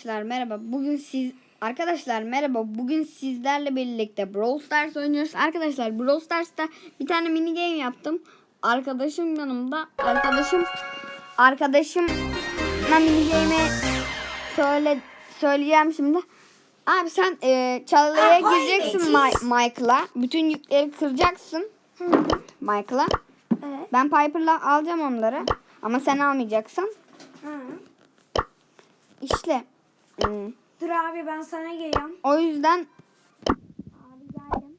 Arkadaşlar merhaba. Bugün siz Arkadaşlar merhaba. Bugün sizlerle birlikte Brawl Stars oynuyoruz. Arkadaşlar Brawl Stars'ta bir tane mini game yaptım. Arkadaşım yanımda. Arkadaşım arkadaşım mini game'e söyle söyleyeceğim şimdi. Abi sen e, çalıya gireceksin Michael'a. Bütün yükleri kıracaksın. Michael'a. Evet. Ben Piper'la alacağım onları. Ama sen almayacaksın. Ha. İşte. Hmm, Dur abi ben sana geliyorum. O yüzden Abi geldim.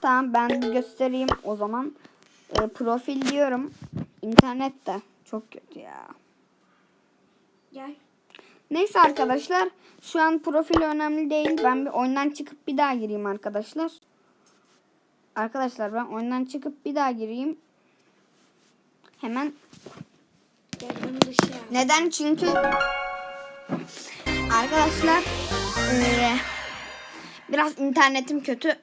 tamam ben göstereyim o zaman. Ee, profil diyorum. İnternette. Çok kötü ya. Gel. Neyse arkadaşlar. Şu an profil önemli değil. Ben bir oyundan çıkıp bir daha gireyim arkadaşlar. Arkadaşlar ben oyundan çıkıp bir daha gireyim. Hemen. Dışı. Neden? Çünkü arkadaşlar ee, biraz internetim kötü.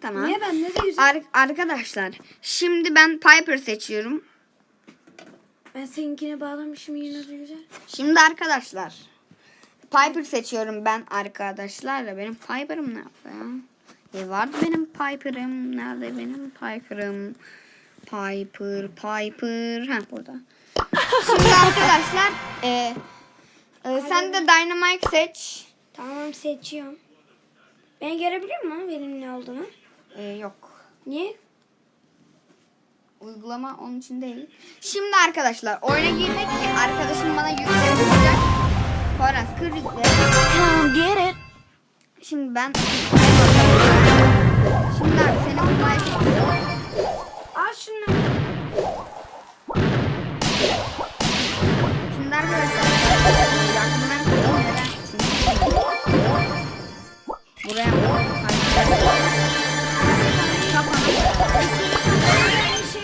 Tamam. Niye ben ne güzel. Ar- arkadaşlar şimdi ben Piper seçiyorum. Ben seninkine bağlamışım yine de güzel. Şimdi arkadaşlar Piper seçiyorum ben arkadaşlar da benim Piper'ım nerede ya? E vardı benim Piper'ım. Nerede benim Piper'ım? Piper, Piper. Ha burada. Şimdi arkadaşlar e, e, sen de Dynamite seç. Tamam seçiyorum. Ben görebiliyor musun benim ne olduğunu? E, yok. Niye? Uygulama onun için değil. Şimdi arkadaşlar oyuna girmek arkadaşım bana yükleri bulacak. Poyraz kır yükleri. Come get it. Şimdi ben Şimdi abi seni bulmaya çalışıyorum. Şunu. Neden? Çünkü buraya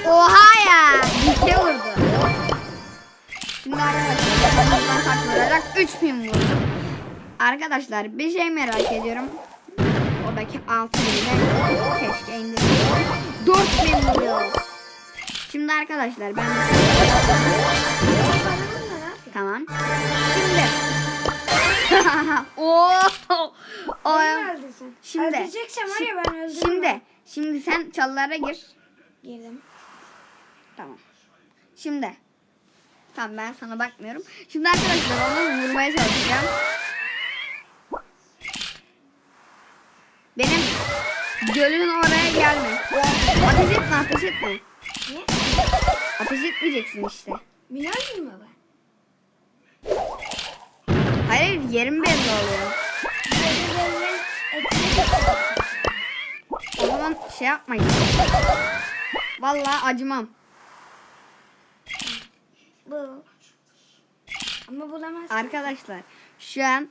Oha ya! Bir şey vurdu. Şimdi arkadaşlar kaç vurarak 3000 vurdum. Arkadaşlar bir şey merak ediyorum. Oradaki 6 bile keşke indirseydim. 4000 vuruyor. Şimdi arkadaşlar ben Tamam. Şimdi. Oo. O. Şimdi. Öldüreceksem var ya ben öldürürüm. Şimdi. Şimdi sen çalılara gir. Girdim. Tamam. Şimdi. Tamam ben sana bakmıyorum. Şimdi arkadaşlar onu vurmaya çalışacağım. Benim gölün oraya gelme. Ateş etme ateş etme. Niye? Ateş etmeyeceksin işte. Biliyor musun baba? Hayır yerim belli oluyor. O zaman şey yapmayın. Vallahi acımam. bu. Ama bulamazsın. Arkadaşlar şu an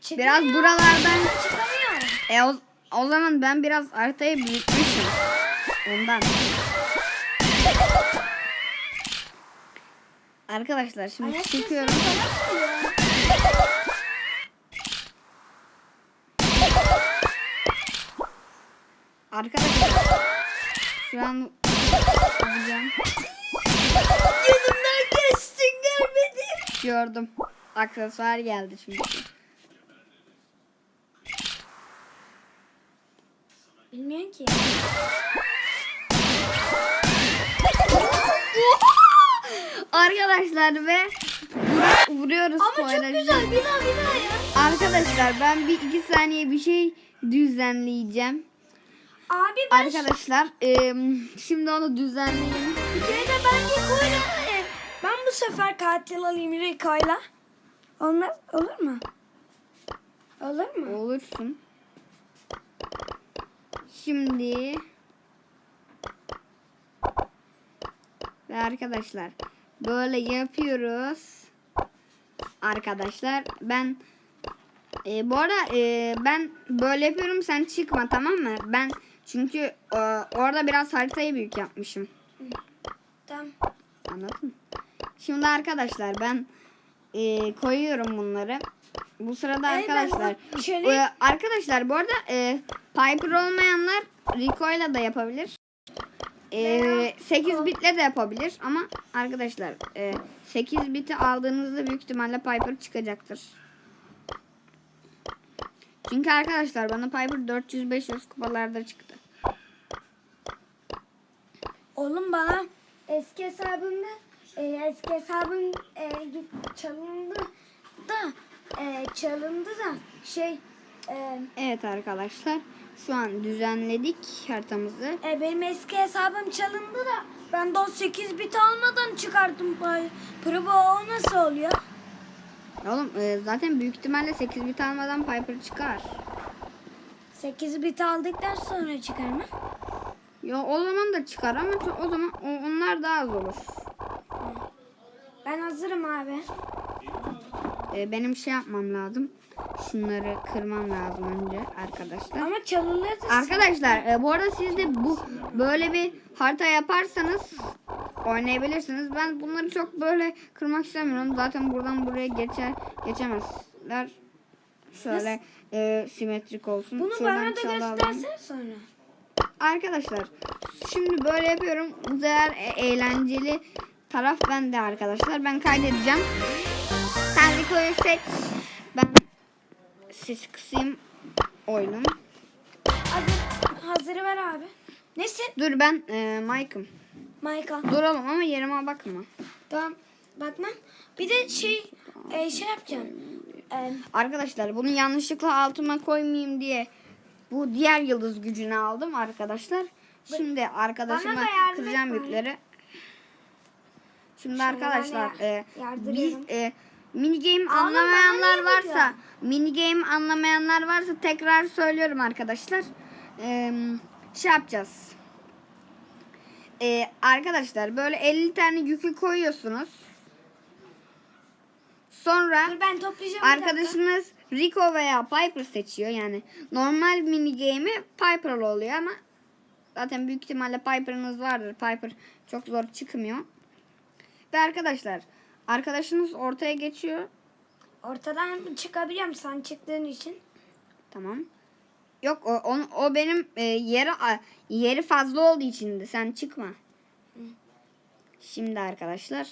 Çıkmıyor. biraz buralardan Çıkamıyorum. e o, o zaman ben biraz haritayı büyütmüşüm. Ondan. Arkadaşlar şimdi Ayak çıkıyorum. geliyor. Arkadaşlar şu an gideceğim. Yanımdan geçtin görmedim. Gördüm. Aksesuar geldi çünkü. Bilmiyorum ki. Arkadaşlar ve vuruyoruz Ama çok Poyraz'ı. güzel. Bir daha bir daha ya. Arkadaşlar ben bir iki saniye bir şey düzenleyeceğim. Abi ben Arkadaşlar em, şimdi onu düzenleyeyim. bir kere de ben Rico'yla ben bu sefer katil alayım Rico'yla. Olmaz. Olur mu? Olur mu? Olursun. Şimdi ve arkadaşlar böyle yapıyoruz. Arkadaşlar ben e, bu arada e, ben böyle yapıyorum sen çıkma tamam mı? Ben çünkü e, orada biraz haritayı büyük yapmışım. Tamam. Anladın mı? Şimdi arkadaşlar ben e, koyuyorum bunları. Bu sırada ben arkadaşlar şöyle- e, arkadaşlar bu arada e, Piper olmayanlar Rico'yla da yapabilir. Ee, 8 bitle de yapabilir ama arkadaşlar e, 8 biti aldığınızda büyük ihtimalle Piper çıkacaktır. Çünkü arkadaşlar bana Piper 400-500 kupalarda çıktı. Oğlum bana eski hesabımda e, eski hesabım e, çalındı da e, çalındı da şey e, Evet arkadaşlar şu an düzenledik haritamızı. e, benim eski hesabım çalındı da ben 8 bit almadan çıkarttım. Probo o nasıl oluyor? Oğlum e, zaten büyük ihtimalle 8 bit almadan Piper çıkar. 8 bit aldıktan sonra çıkar mı? Yo o zaman da çıkar ama o zaman o- onlar daha az olur. Ben hazırım abi. E, benim şey yapmam lazım. Şunları kırmam lazım önce arkadaşlar. Ama çalınırdı. Arkadaşlar e, bu arada siz de bu böyle bir harita yaparsanız oynayabilirsiniz. Ben bunları çok böyle kırmak istemiyorum. Zaten buradan buraya geçer geçemezler. Şöyle e, simetrik olsun. Bunu Şuradan bana da çalalım. göstersene sonra. Arkadaşlar şimdi böyle yapıyorum. Bu sefer e- eğlenceli taraf bende arkadaşlar. Ben kaydedeceğim. Sen Rico'yu seç. Ben ses kısayım oyunun. Hazır, hazırı ver abi. Nesin? Dur ben e, Mike'ım. Michael. Duralım ama yerime bakma. Tamam. Bakmam. Bir de şey e, şey yapacağım. E, Arkadaşlar bunu yanlışlıkla altıma koymayayım diye bu diğer yıldız gücünü aldım arkadaşlar. Şimdi arkadaşıma kıracağım yükleri. Şimdi Şöyle arkadaşlar e, biz e, mini game Ama anlamayanlar varsa mini game anlamayanlar varsa tekrar söylüyorum arkadaşlar. E, şey yapacağız. E, arkadaşlar böyle 50 tane yükü koyuyorsunuz. Sonra dur ben toplayacağım. bir dakika. Arkadaşınız Rico veya Piper seçiyor. Yani normal mini game'i Piper'lı oluyor ama zaten büyük ihtimalle Piper'ınız vardır. Piper çok zor çıkmıyor. Ve arkadaşlar arkadaşınız ortaya geçiyor. Ortadan çıkabiliyorum sen çıktığın için. Tamam. Yok o, on- o benim e, yeri yeri fazla olduğu içindi. Sen çıkma. Şimdi arkadaşlar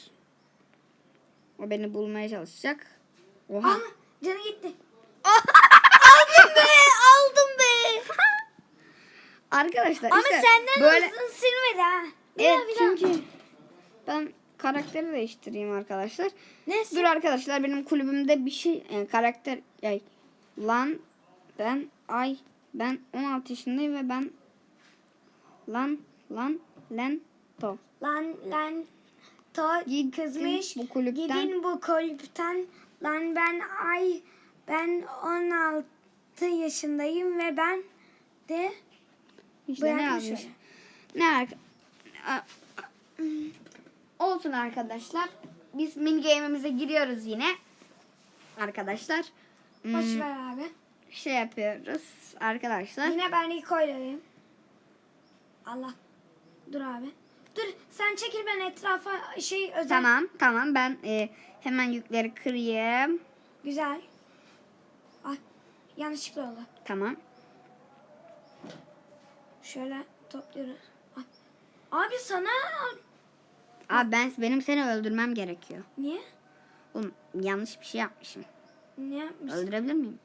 o beni bulmaya çalışacak. Oha. Aa, canı gitti. aldım be aldım be. Arkadaşlar Ama işte senden böyle silmedi ha. Bir Evet daha, bir daha. çünkü ben karakteri değiştireyim arkadaşlar. Neyse. Dur arkadaşlar benim kulübümde bir şey e, karakter ay lan ben ay ben 16 yaşındayım ve ben lan lan len to. Lan lan to Gidin kızmış. bu kulüpten. Gidin bu kulüpten. Lan ben ay ben 16 yaşındayım ve ben de İşte ne yazmış? Ne Olsun arkadaşlar. Biz mini game'imize giriyoruz yine. Arkadaşlar. Hmm, boş ver abi. şey yapıyoruz arkadaşlar. Yine ben Rico'ylayım. Allah. Dur abi. Dur sen çekil ben etrafa şey özel. Tamam tamam ben e, hemen yükleri kırayım. Güzel. Ay yanlışlıkla oldu. Tamam. Şöyle topluyoruz. Ay. Abi sana Abi ben benim seni öldürmem gerekiyor. niye? Oğlum yanlış bir şey yapmışım. Ne yapmışsın? Öldürebilir miyim?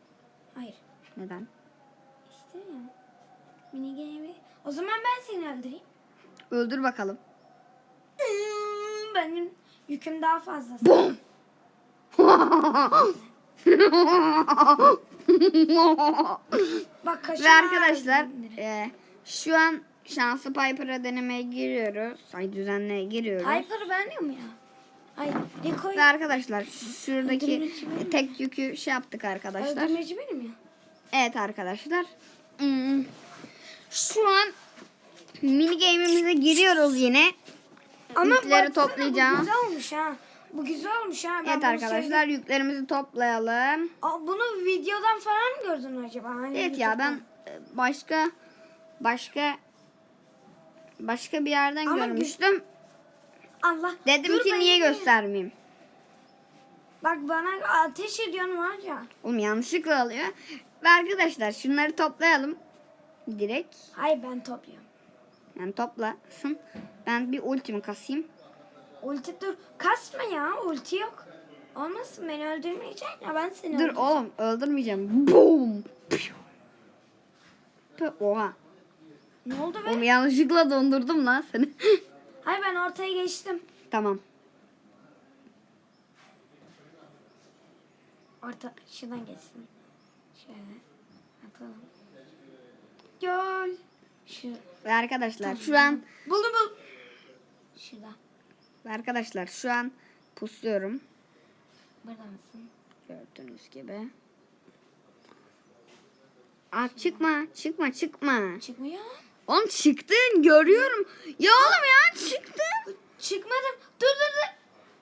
Hayır. Neden? İşte ya. Mini game'i. O zaman ben seni öldüreyim. Öldür bakalım. Benim yüküm daha fazla. Bum. Bak Ve arkadaşlar e, şu an şanslı Piper'a denemeye giriyoruz. Ay düzenle giriyoruz. Piper beğeniyor mu ya? Ay Rico'yu Ve arkadaşlar şuradaki tek yükü şey yaptık arkadaşlar. öldürmeci benim ya. Evet arkadaşlar. Hmm. Şu an mini game'imize giriyoruz yine. Yükleri baksana, toplayacağım. Bu güzel olmuş ha. Bu güzel olmuş ha. Ben Evet arkadaşlar sevdim. yüklerimizi toplayalım. Aa, bunu videodan falan mı gördün acaba? Hani Evet ya ben e, başka başka başka bir yerden Ama görmüştüm. Allah. Dedim Dur ki niye yine- göstermeyeyim. Bak bana ateş ediyorsun var ya. Oğlum yanlışlıkla alıyor. Ve arkadaşlar şunları toplayalım. Direkt. Hayır ben topluyorum. Yani toplasın. Ben bir ultimi kasayım. Ulti dur. Kasma ya. Ulti yok. Olmasın beni öldürmeyeceksin ya ben seni Dur oğlum öldürmeyeceğim. Boom. Oha. Ne oldu be? Oğlum yanlışlıkla dondurdum lan seni. Hayır ben ortaya geçtim. tamam. Orta şuradan geçsin. Şöyle atalım. Gol. Şu. Ve arkadaşlar şu an Buldum bul. Şurada. ve arkadaşlar şu an pusluyorum. Burada mısın? Gördüğünüz gibi. Aa, çıkma, çıkma, çıkma. Çıkmıyor. Oğlum çıktın, görüyorum. Ya oğlum ya çıktın. Çıkmadım. Dur dur dur.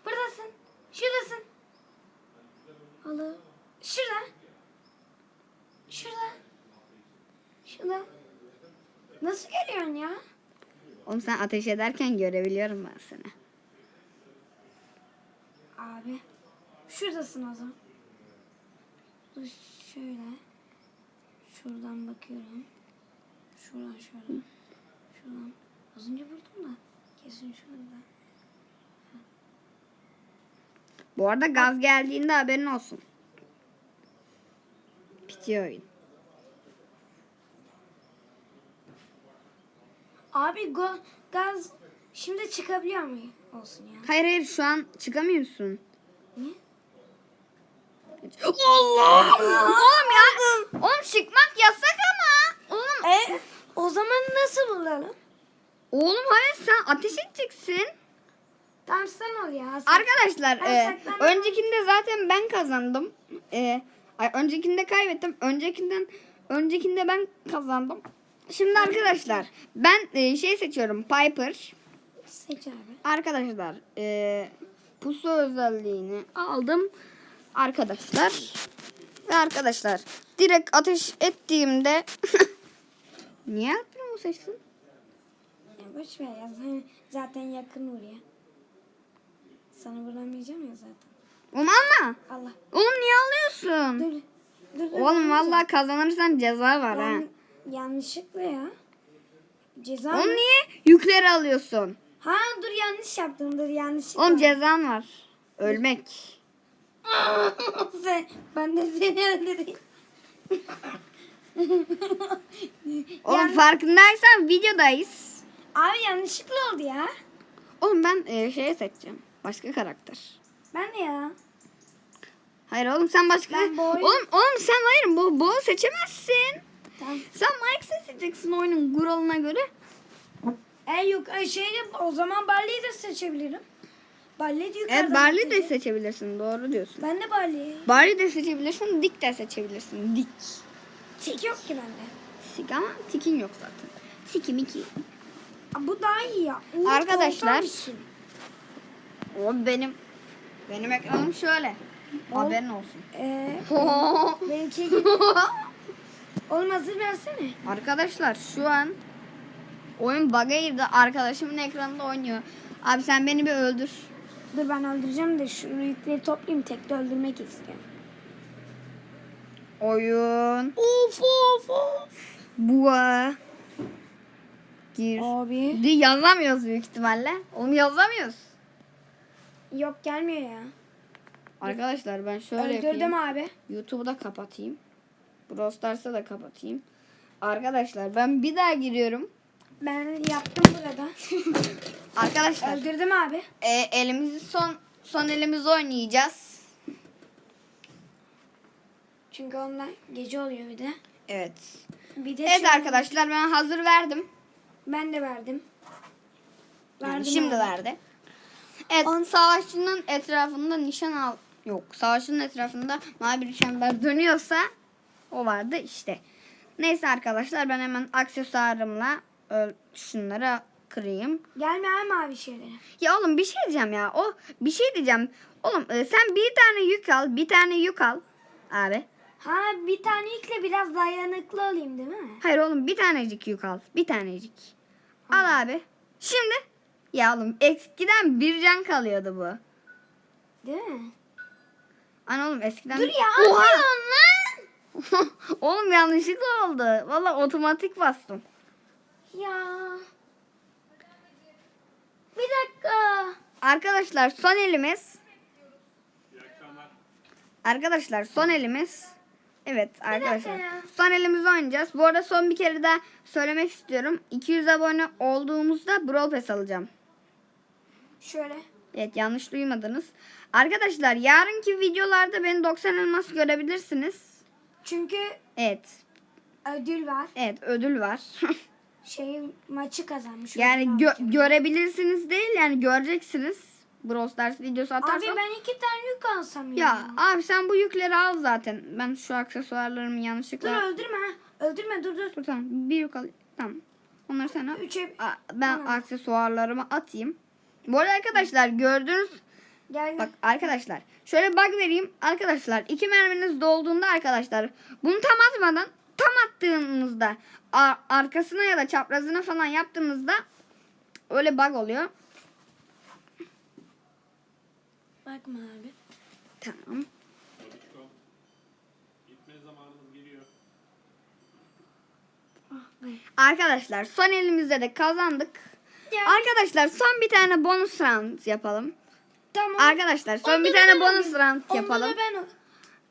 Buradasın. Şuradasın. Halı. Şurada. Şurada. Şurada. Nasıl görüyorsun ya? Oğlum sen ateş ederken görebiliyorum ben seni. Abi. Şuradasın o zaman. Dur şöyle. Şuradan bakıyorum. Şuradan şuradan. Şuradan. Az önce vurdum da. Kesin şurada. Bu arada gaz geldiğinde haberin olsun. Bitiyor oyun. Abi go, gaz şimdi çıkabiliyor muyum? Olsun ya. Hayır hayır şu an çıkamıyorsun. Niye? Allah! Oğlum ya. Oğlum çıkmak yasak ama. Oğlum. E, o zaman nasıl bulalım? Oğlum hayır sen ateş edeceksin. Tamam sen ol ya. Sen- Arkadaşlar e, öncekinde zaten ben kazandım. E, ay, öncekinde kaybettim. Öncekinden öncekinde ben kazandım. Şimdi arkadaşlar ben e, şey seçiyorum Piper. Seç abi. Arkadaşlar e, pusu özelliğini aldım. Arkadaşlar ve arkadaşlar direkt ateş ettiğimde niye Alperen seçtin? Ya boş ver ya. Zaten- yakın buraya. Sana vuramayacağım ya zaten. Oğlum alma. Allah. Oğlum niye alıyorsun? Dur. Dur dur. Oğlum vallahi kazanırsan ceza var ha. Yan- yanlışlıkla ya. Ceza Oğlum mı? niye yükleri alıyorsun? Ha dur yanlış yaptım. Dur yanlışlıkla. Oğlum cezan var. Ölmek. Sen- ben de seni öldüreyim. Oğlum Yan- farkındaysan videodayız. Abi yanlışlıkla oldu ya. Oğlum ben e, şeye seçeceğim. Başka karakter. Ben de ya. Hayır oğlum sen başka... Ben bu oyun- Oğlum, oğlum sen hayır bu, bu seçemezsin. Tamam. Sen Mike seçeceksin oyunun kuralına göre. E yok e, şeyde o zaman Barley'i de seçebilirim. Barley de yukarıdan Evet Barley de seçebilirsin doğru diyorsun. Ben de Barley. Barley de seçebilirsin, Dick de seçebilirsin. Dick. Tik yok ki bende. Tik ama tikin yok zaten. Tiki miki. Aa, Bu daha iyi ya. Uğur Arkadaşlar. O benim benim ekranım şöyle. Haberin olsun. Ee, benimki gibi. Oğlum hazır versene. Arkadaşlar şu an oyun bug'a girdi. Arkadaşımın ekranında oynuyor. Abi sen beni bir öldür. Dur ben öldüreceğim de şu yükleri toplayayım. Tek de öldürmek istiyorum. Oyun. Of of of. Bua. Gir. Abi. Di yazamıyoruz büyük ihtimalle. Oğlum yazamıyoruz. Yok gelmiyor ya. Arkadaşlar ben şöyle Öldürdüm yapayım. abi. YouTube'u da kapatayım. Brawl Stars'ı da kapatayım. Arkadaşlar ben bir daha giriyorum. Ben yaptım burada. Arkadaşlar Öldürdüm abi. e, elimizi son son elimizi oynayacağız. Çünkü onlar gece oluyor bir de. Evet. Bir de Evet şu- arkadaşlar ben hazır verdim. Ben de verdim. Verdim şimdi abi. verdi. Evet savaşçının etrafında nişan al. Yok savaşçının etrafında mavi bir çember dönüyorsa o vardı işte. Neyse arkadaşlar ben hemen aksesuarımla ö, şunları kırayım. Gelme ama abi şeylere. Ya oğlum bir şey diyeceğim ya. O bir şey diyeceğim. Oğlum e, sen bir tane yük al, bir tane yük al. Abi. Ha bir tane yükle biraz dayanıklı olayım değil mi? Hayır oğlum bir tanecik yük al. Bir tanecik. Al abi. Şimdi. Ya oğlum eskiden bir can kalıyordu bu. Değil mi? Ana oğlum eskiden... Dur ya. Oha! lan. oğlum yanlışlıkla oldu. Valla otomatik bastım. Ya. Bir dakika. Arkadaşlar son elimiz. Arkadaşlar son elimiz Evet arkadaşlar. Son elimizi oynayacağız. Bu arada son bir kere daha söylemek istiyorum. 200 abone olduğumuzda Brawl Pass alacağım. Şöyle. Evet yanlış duymadınız. Arkadaşlar yarınki videolarda beni 90 elmas görebilirsiniz. Çünkü Evet. ödül var. Evet ödül var. Şey maçı kazanmış. yani gö- görebilirsiniz değil yani göreceksiniz. Brawl Stars videosu Abi atarsam. ben iki tane yük alsam ya. Ya abi sen bu yükleri al zaten. Ben şu aksesuarlarımı Dur yanlışlıkla... öldürme ha. Öldürme dur dur. Dur tamam bir yük al. Tamam. Onları sen al. Üçe Ben Tamam. aksesuarlarımı atayım. Bu arada arkadaşlar gördüğünüz gel. bak arkadaşlar şöyle bug vereyim. Arkadaşlar iki merminiz dolduğunda arkadaşlar bunu tam atmadan tam attığınızda a- arkasına ya da çaprazına falan yaptığınızda öyle bug oluyor. Bakma abi. Tamam. Arkadaşlar son elimizde de kazandık. Ya. Arkadaşlar son bir tane bonus round yapalım. Tamam. Arkadaşlar son Onda bir tane bonus olayım. round yapalım. ben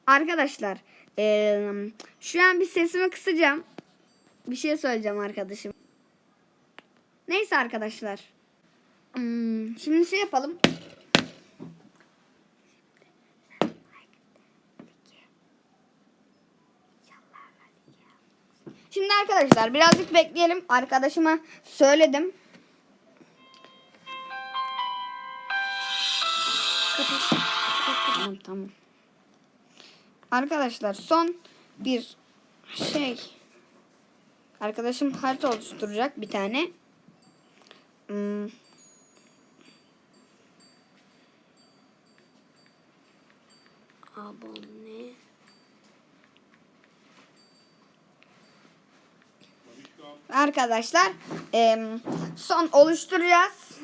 Arkadaşlar eee, şu an bir sesimi kısacağım. Bir şey söyleyeceğim arkadaşım. Neyse arkadaşlar. Hmm, şimdi şey yapalım. Şimdi arkadaşlar birazcık bekleyelim. Arkadaşıma söyledim. Tamam tamam. Arkadaşlar son bir şey. Arkadaşım harita oluşturacak bir tane. Hmm. Abone. Arkadaşlar em, son oluşturacağız.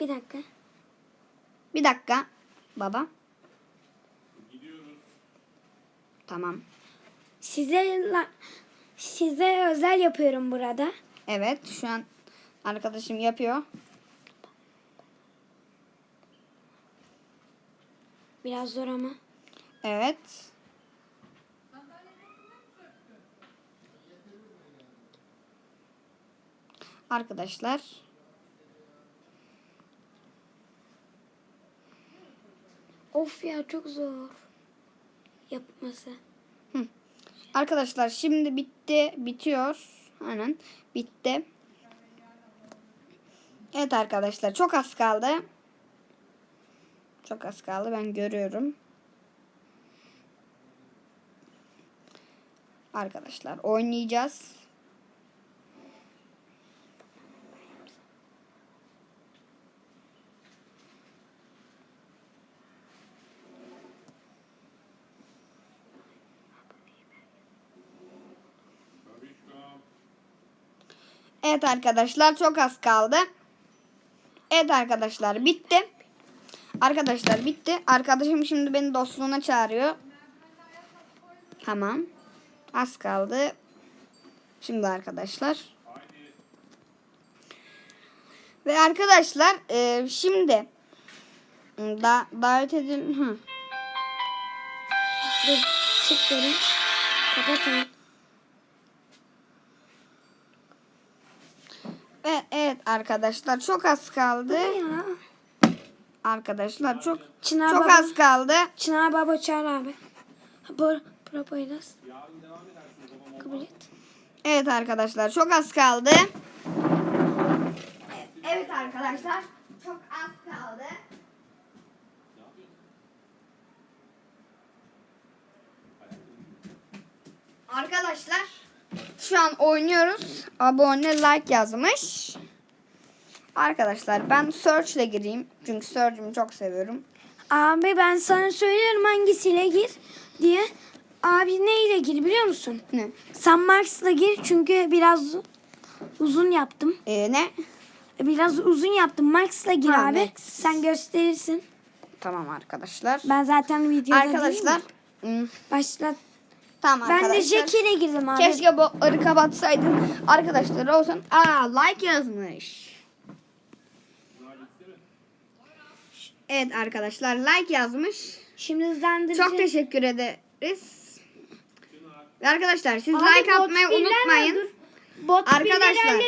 Bir dakika. Bir dakika baba. Gidiyoruz. Tamam. Size size özel yapıyorum burada. Evet şu an arkadaşım yapıyor. Biraz zor ama. Evet. Arkadaşlar Of ya çok zor. Yapması. Arkadaşlar şimdi bitti. Bitiyor. Aynen. Bitti. Evet arkadaşlar çok az kaldı. Çok az kaldı ben görüyorum. Arkadaşlar oynayacağız. Evet arkadaşlar çok az kaldı. Evet arkadaşlar bitti. Arkadaşlar bitti. Arkadaşım şimdi beni dostluğuna çağırıyor. Tamam. Az kaldı. Şimdi arkadaşlar. Ve arkadaşlar e, şimdi da davet edin. Hı. Dur çık derim. Kapatın. Ve evet arkadaşlar çok az kaldı. Arkadaşlar çok Çınar çok baba. az kaldı. Çınar baba çağır abi. Bor, Propoylas. Kabul et. Evet arkadaşlar çok az kaldı. Evet, evet arkadaşlar çok az kaldı. Arkadaşlar şu an oynuyoruz. Abone like yazmış. Arkadaşlar ben search ile gireyim. Çünkü search'ümü çok seviyorum. Abi ben sana söylüyorum hangisiyle gir diye. Abi neyle gir biliyor musun? Ne? San Marks'la gir çünkü biraz uzun yaptım. Ee, ne? Biraz uzun yaptım. Max'la gir Ha, abi. Max. Sen gösterirsin. Tamam arkadaşlar. Ben zaten videoda Arkadaşlar. değilim. hmm, Başla. Tamam Ben de arkadaşlar. Jackie ile girdim abi. Keşke botları kapatsaydın. Arkadaşlar olsun. Aa like yazmış. Bunlar bitti mi? Evet arkadaşlar like yazmış. Şimdi hızlandırıcı. Çok teşekkür ederiz. Ve arkadaşlar siz Abi like atmayı unutmayın. Bot Arkadaşlar.